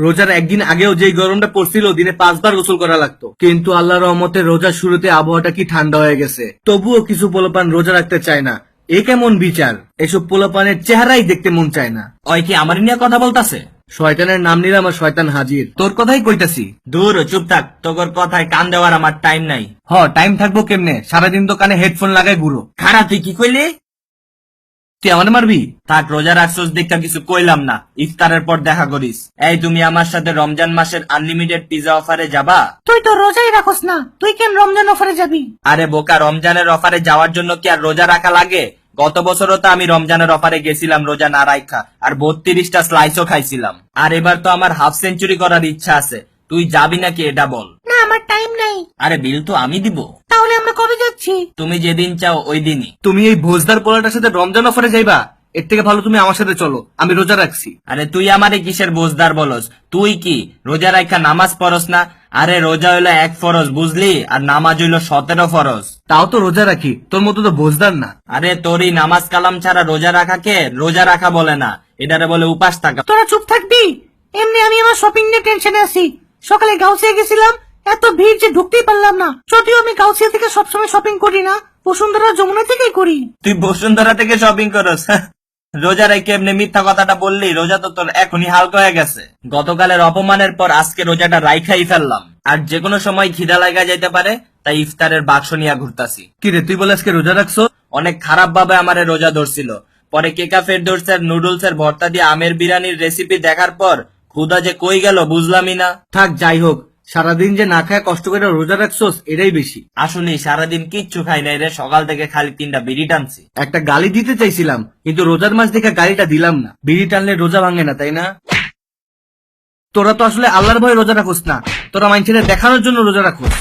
রোজার একদিন আগেও যে গরমটা পড়ছিল দিনে পাঁচবার গোসল করা লাগতো। কিন্তু আল্লাহ রহমতে রোজার শুরুতে আবহাওয়াটা কি ঠান্ডা হয়ে গেছে। তবুও কিছু পোলাপান রোজা রাখতে চায় না। এ কেমন বিচার? এসব পোলাপানের চেহারাই দেখতে মন চায় না। ওই কি আমার নিয়ে কথা বলতাছে? শয়তানের নাম নিলাম আর শয়তান হাজির। তোর কথাই কইতাছি। দূর চুপ থাক। তোর কথায় কান দেওয়ার আমার টাইম নাই। হ টাইম থাকব কেমনে? সারাদিন তো কানে হেডফোন লাগাই ঘুরো। খারাপ তুই কি কইলি? তুই আমার মারবি? থাক রোজা রাখছস দেখা কিছু কইলাম না। ইফতারের পর দেখা করিস। এই তুমি আমার সাথে রমজান মাসের আনলিমিটেড পিজা অফারে যাবা? তুই তো রোজাই রাখোস না। তুই কেন রমজান অফারে যাবি? আরে বোকা রমজানের অফারে যাওয়ার জন্য কি আর রোজা রাখা লাগে? গত বছরও তো আমি রমজানের অফারে গেছিলাম রোজা না রাখা আর বত্রিশটা স্লাইসও খাইছিলাম। আর এবার তো আমার হাফ সেঞ্চুরি করার ইচ্ছা আছে। তুই যাবি নাকি এটা বল? না আমার টাইম নেই। আরে বিল তো আমি দিব। যাচ্ছি তুমি যেদিন চাও ওই দিনই তুমি এই ভোজদার পোলাটার সাথে রমজান অফারে যাইবা? এর থেকে ভালো তুমি আমার সাথে চলো আমি রোজা রাখছি। আরে তুই আমারে কিসের বোঝদার বলস? তুই কি? রোজা রাখা নামাজ পড়স না? আরে রোজা হইল এক ফরজ বুঝলি? আর নামাজ হইল সতেরো ফরজ। তাও তো রোজা রাখি তোর মতো তো ভোজদার না। আরে তোরই নামাজ কালাম ছাড়া রোজা রাখাকে রোজা রাখা বলে না। এটারে বলে উপাস থাকা। তোরা চুপ থাকবি? এমনি আমি আমার শপিং নিয়ে টেনশনে আছি। সকালে গাউসিয়া গেছিলাম এত ভিড় যে ঢুকতেই পারলাম না। যদিও আমি গাউসিয়া থেকে সবসময় শপিং করি না বসুন্ধরা যমুনা থেকেই করি। তুই বসুন্ধরা থেকে শপিং করস রোজা রেখে এমনি মিথ্যা কথাটা বললি? রোজা তো তোর এখনই হালকা হয়ে গেছে। গতকালের অপমানের পর আজকে রোজাটা রাইখাই ফেললাম। আর যে কোনো সময় খিদা লাগা যাইতে পারে তাই ইফতারের বাক্স নিয়ে ঘুরতাছি। কি রে তুই বলে আজকে রোজা রাখছো? অনেক খারাপ ভাবে আমারে রোজা ধরছিল। পরে কেকা ফেরদৌস এর নুডলস এর ভর্তা দিয়ে আমের বিরিয়ানির রেসিপি দেখার পর ক্ষুদা যে কই গেল বুঝলামই না। থাক যাই হোক। সারাদিন যে না খায় কষ্ট করে রোজা রাখছোস এটাই বেশি। আসলে সারাদিন কিচ্ছু খাই নাই রে সকাল থেকে খালি তিনটা বিড়ি টানছি। একটা গালি দিতে চাইছিলাম কিন্তু রোজার মাস দেখে গালিটা দিলাম না। বিড়ি টানলে রোজা ভাঙে না তাই না? তোরা তো আসলে আল্লাহর ভয়ে রোজা রাখোস না। তোরা মাইনছেলে দেখানোর জন্য রোজা রাখোস।